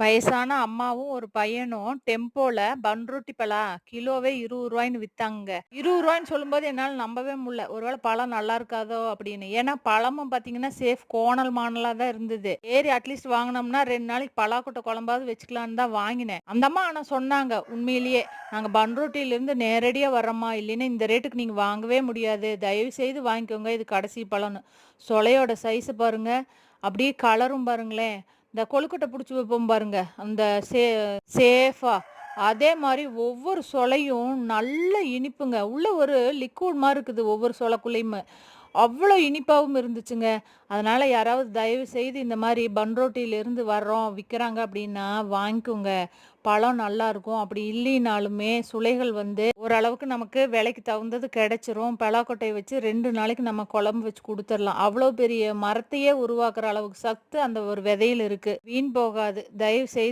வயசான அம்மாவும், ஒரு பையனும் டெம்போல பன்ருட்டி பலா கிலோவே இருபது ரூபாய்ன்னு வித்தாங்க இருபது ரூபாய்ன்னு சொல்லும்போது என்னால் நம்பவே முடியல. ஒருவேளை பழம் நல்லா இருக்காதோ அப்படின்னு. ஏன்னா பழமும் பார்த்தீங்கன்னா, சேஃப் கோணல் மாணலாக தான் இருந்தது. ஏறி அட்லீஸ்ட் வாங்கினோம்னா ரெண்டு நாளைக்கு பலாக்கொட்டை குழம்பாவது வச்சுக்கலான்னு தான் வாங்கினேன். அந்த அம்மா ஆனா சொன்னாங்க, உண்மையிலேயே நாங்க பன்ருட்டியிலேருந்து நேரடியா வர்றோமா இல்லைன்னா இந்த ரேட்டுக்கு நீங்க வாங்கவே முடியாது. தயவு செய்து வாங்கிக்கோங்க. இது கடைசி பழம்னு. சொலையோட சைஸ பாருங்க. அப்படியே கலரும் பாருங்களேன். இந்த கொழுக்கட்டை பிடிச்சி வைப்போம் பாருங்க. அந்த சே சேஃபா. அதே மாதிரி ஒவ்வொரு சொலையும் நல்ல இனிப்புங்க. உள்ள ஒரு லிக்விட் மாதிரி இருக்குது ஒவ்வொரு சொலைக்குள்ளேயுமே அவ்வளோ இனிப்பாகவும் இருந்துச்சுங்க. அதனால் யாராவது தயவு செய்து இந்த மாரி பன்ரோட்டியிலேருந்து வர்றோம், விற்கிறாங்க அப்படின்னா வாங்கிக்கோங்க. பழம் நல்லாயிருக்கும் அப்படி இல்லைனாலுமே சுளைகள் வந்து ஓரளவுக்கு நமக்கு விலைக்கு தகுந்தது கிடைச்சிரும். பலாக்கொட்டையை வச்சு ரெண்டு நாளைக்கு நம்ம குழம்பு வச்சு கொடுத்துடலாம் அவ்வளோ பெரிய மரத்தையே உருவாக்குற அளவுக்கு சத்து அந்த ஒரு விதையில் இருக்குது வீண் போகாது. தயவு செய்து